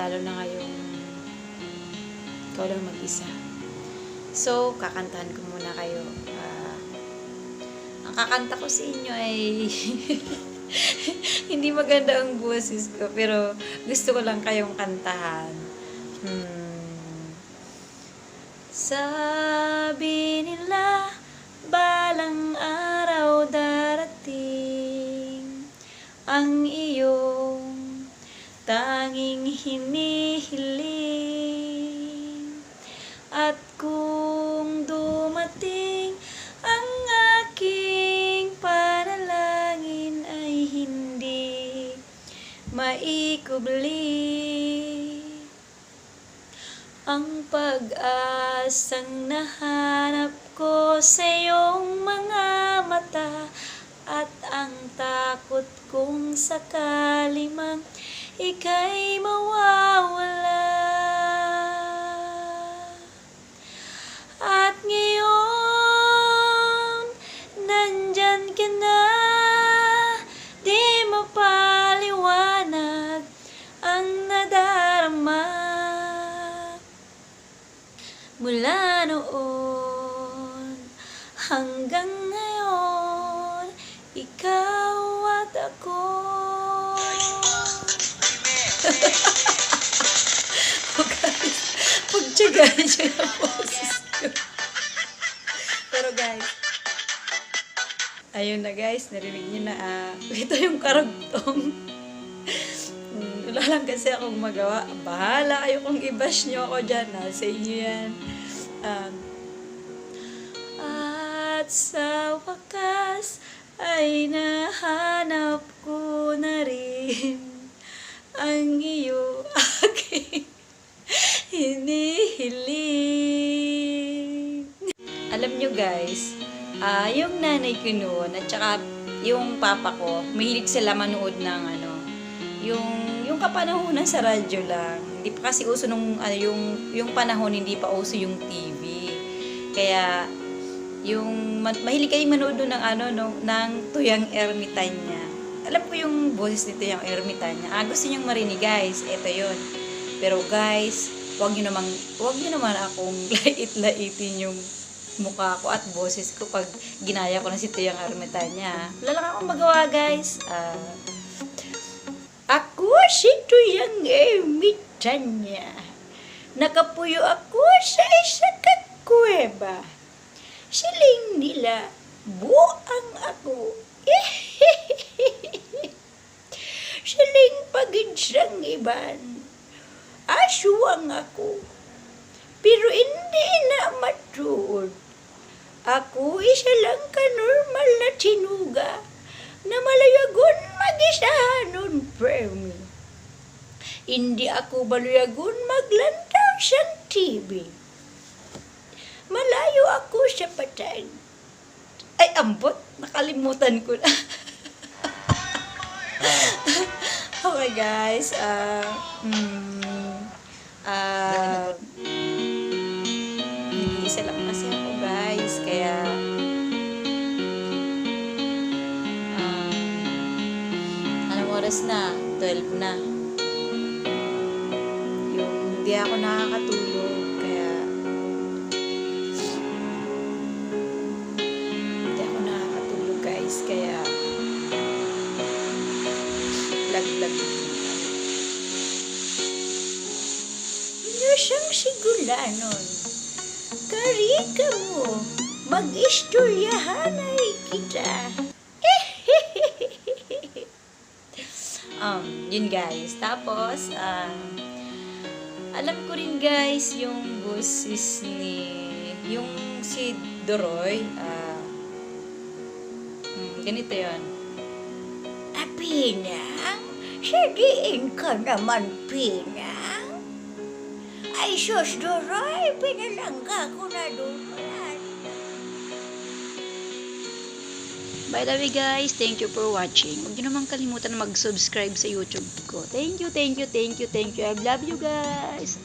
lalo na ngayong ikaw lang mag-isa. So, kakantahan ko muna kayo. Uh, ang kakanta ko sa inyo ay hindi maganda ang boses ko, pero gusto ko lang kayong kantahan. Hmm. Sabi tanging hinihiling. At kung dumating ang aking panalangin ay hindi maikubli. Ang pag-asang nahanap ko sa iyong mga mata at ang takot kong sakali mang ika'y mawawala. At ngayon, nandyan ka na, di mapaliwanag ang nadarama. Mula noon hanggang Ko. Pero guys, ayun na guys, narinig niyo na, ah, ito yung karugtong. Hmm, Wala lang kasi akong magawa. Bahala kayo kung i-bash nyo ako dyan. Nasa inyo yan. Um, at sa wakas ay nahanap ko na rin guys, ah yung nanay ko noon at saka yung papa ko, mahilig sila manood ng ano, yung yung kapanahonan sa radyo lang. Hindi pa kasi uso nung ano, yung yung panahon hindi pa uso yung TV. Kaya yung ma- mahilig kayong manood ng ano no, ng Tuyang Ermitaña. Alam ko yung boses ni Tuyang Ermitaña. Ah, gusto niyo marinig guys. Ito 'yon. Pero guys, wag niyo naman wag niyo naman akong lait-laitin yung mukha ko at boses ko pag ginaya ko na si Tuyang Ermitaña. Wala lang akong magawa guys. Ah, ako si Tuyang Ermitaña. Nakapuyo ako sa isang kakuweba. Siling nila, buang ako. Siling pagid siyang iban. Aswang ako. Pero hindi na matuod. Ako isa lang ka normal na tinuga na malayagon mag-isahanon premi. Hindi ako baluyagon maglantaw siyang TV. Malayo ako sa patag. Ay, ambot. Nakalimutan ko na. okay, guys. Ah, mm, oras na? 12 na. Yung hindi ako nakakatulog. Kaya, hindi ako nakakatulog guys, kaya laglag. Ano siyang sigulanon? Karika mo, mag-istoryahanay kita. Um, yun guys. Tapos, um, alam ko rin guys, yung boses ni, yung si Doroy, ah, hmm, ganito yon Pinang? Sabihin ka naman, Pinang. Ay, sus, Doroy, pinalangga ko na doon. By the way guys, thank you for watching. Huwag niyo naman kalimutan mag-subscribe sa YouTube ko. Thank you, thank you, thank you, thank you. I love you guys.